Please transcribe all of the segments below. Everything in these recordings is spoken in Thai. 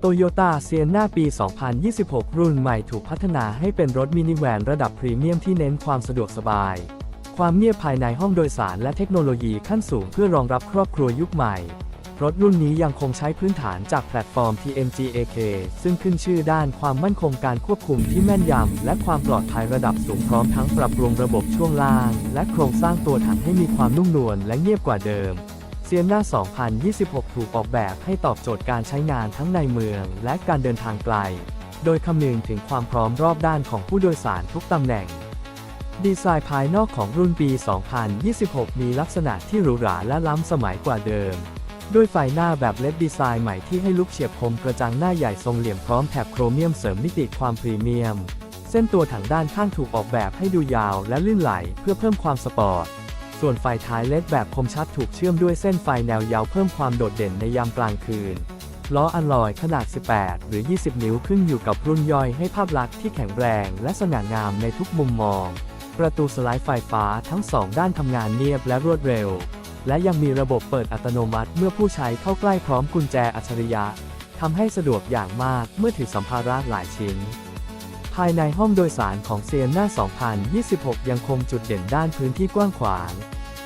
โตโยต้าเซียนหน้าปี 2026 รุ่นใหม่ถูกพัฒนาให้เป็นรถมินิแวนระดับพรีเมียมที่เน้นความสะดวกสบาย ความเงียบภายในห้องโดยสารและเทคโนโลยีขั้นสูงเพื่อรองรับครอบครัวยุคใหม่ รถรุ่นนี้ยังคงใช้พื้นฐานจากแพลตฟอร์ม TMGAK ซึ่งขึ้นชื่อด้านความมั่นคงการควบคุมที่แม่นยำ และความปลอดภัยระดับสูงพร้อมทั้งปรับปรุงระบบช่วงล่าง และโครงสร้างตัวถังให้มีความนุ่มนวลและเงียบกว่าเดิมเซียนา2026 ถูกออกแบบให้ตอบโจทย์การใช้งานทั้งในเมืองและการเดินทางไกล โดยคำนึงถึงความพร้อมรอบด้านของผู้โดยสารทุกตำแหน่งดีไซน์ภายนอกของรุ่นปี 2026 มีลักษณะที่หรูหราและล้ำสมัยกว่าเดิม ด้วยไฟหน้าแบบเล็ดดีไซน์ใหม่ที่ให้ลุกเฉียบคมกระจังหน้าใหญ่ทรงเหลี่ยมพร้อมแถบโครเมียมเสริมมิติความพรีเมียม เส้นตัวถังด้านข้างถูกออกแบบให้ดูยาวและลื่นไหลเพื่อเพิ่มความสปอร์ต ส่วนไฟท้ายเล็ดแบบคมชัดถูกเชื่อมด้วยเส้นไฟแนวยาวเพิ่มความโดดเด่นในยามกลางคืน ล้ออัลลอยขนาด 18 หรือ 20 นิ้วขึ้นอยู่กับรุ่นย่อยให้ภาพลักษณ์ที่แข็งแรงและสง่างามในทุกมุมมอง ประตูสไลด์ไฟฟ้าทั้งสองด้านทำงานเนียบและรวดเร็ว และยังมีระบบเปิดอัตโนมัติเมื่อผู้ใช้เข้าใกล้พร้อมกุญแจอัจฉริยะทำให้สะดวกอย่างมากเมื่อถือสัมภาระหลายชิ้น ภายในห้องโดยสารของเซียนหน้า 2026 ยังคงจุดเด่นด้านพื้นที่กว้างขวาง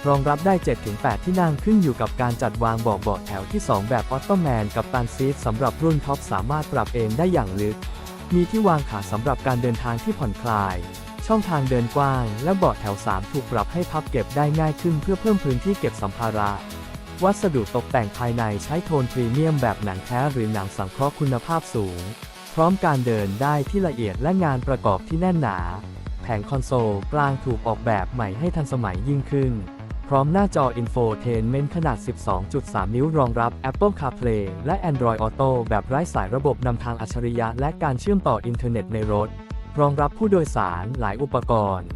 รองรับได้ 7-8 ที่นั่งขึ้นอยู่กับการจัดวางเบาะเบาะแถวที่ 2 แบบออตโตแมนกับตันซีทสำหรับรุ่นท็อปสามารถปรับเองได้อย่างลึก มีที่วางขาสำหรับการเดินทางที่ผ่อนคลาย ช่องทางเดินกว้าง และเบาะแถว 3 ถูกปรับให้พับเก็บได้ง่ายขึ้นเพื่อเพิ่มพื้นที่เก็บสัมภาระ วัสดุตกแต่งภายในใช้โทนพรีเมียมแบบหนังแท้หรือหนังสังเคราะห์คุณภาพสูง พร้อมการเดินได้ที่ละเอียดและงานประกอบที่แน่นหนา แผงคอนโซลกลางถูกออกแบบใหม่ให้ทันสมัยยิ่งขึ้น พร้อมหน้าจอ Infotainment ขนาด 12.3 นิ้วรองรับ Apple CarPlay และ Android Auto แบบไร้สายระบบนำทางอัจฉริยะและการเชื่อมต่ออินเทอร์เน็ตในรถ รองรับผู้โดยสารหลายอุปกรณ์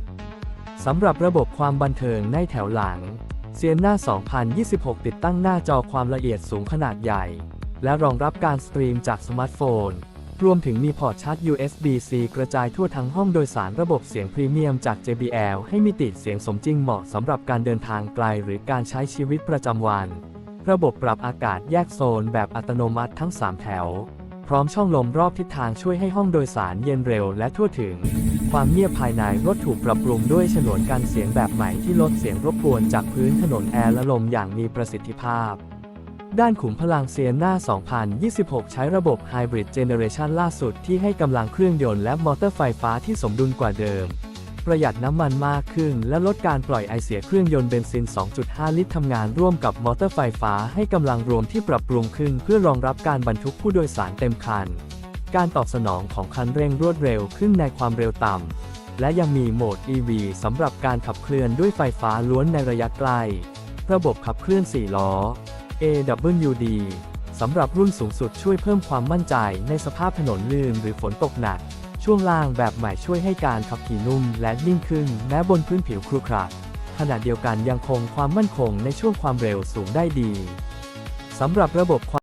สำหรับระบบความบันเทิงในแถวหลังเซียนหน้า 2026 ติดตั้งหน้าจอความละเอียดสูงขนาดใหญ่ และรองรับการสตรีมจากสมาร์ทโฟน รวมถึงมีพอร์ตชาร์จ USB-C กระจายทั่วทั้งห้องโดยสารระบบเสียงพรีเมียมจาก JBL ให้มิติดเสียงสมจริงเหมาะสำหรับการเดินทางไกลหรือการใช้ชีวิตประจำวัน ระบบปรับอากาศแยกโซนแบบอัตโนมัติทั้ง 3 แถว พร้อมช่องลมรอบทิศทางช่วยให้ห้องโดยสารเย็นเร็วและทั่วถึง ความเงียบภายในรถถูกปรับปรุงด้วยฉนวนกันเสียงแบบใหม่ที่ลดเสียงรบกวนจากพื้นถนนแอร์และลมอย่างมีประสิทธิภาพ ด้านขุมพลังเซียนหน้า 2026 ใช้ระบบไฮบริดเจเนเรชันล่าสุดที่ให้กำลังเครื่องยนต์และมอเตอร์ไฟฟ้าที่สมดุลกว่าเดิม ประหยัดน้ำมันมากขึ้น และลดการปล่อยไอเสียเครื่องยนต์เบนซิน 2.5 ลิตรทำงานร่วมกับมอเตอร์ไฟฟ้าให้กำลังรวมที่ปรับปรุงขึ้น เพื่อรองรับการบรรทุกผู้โดยสารเต็มคัน การตอบสนองของคันเร่งรวดเร็วขึ้นในความเร็วต่ำ และยังมีโหมด EV สำหรับการขับเคลื่อนด้วยไฟฟ้าล้วนในระยะใกล ระบบขับเคลื่อน 4 ล้อ AWD สำหรับรุ่นสูงสุดช่วยเพิ่มความมั่นใจในสภาพถนนลื่นหรือฝนตกหนัก ช่วงล่างแบบใหม่ช่วยให้การขับขี่นุ่มและนิ่งขึ้นแม้บนพื้นผิวครุขระขณะเดียวกันยังคงความมั่นคงในช่วงความเร็วสูงได้ดีสำหรับระบบความ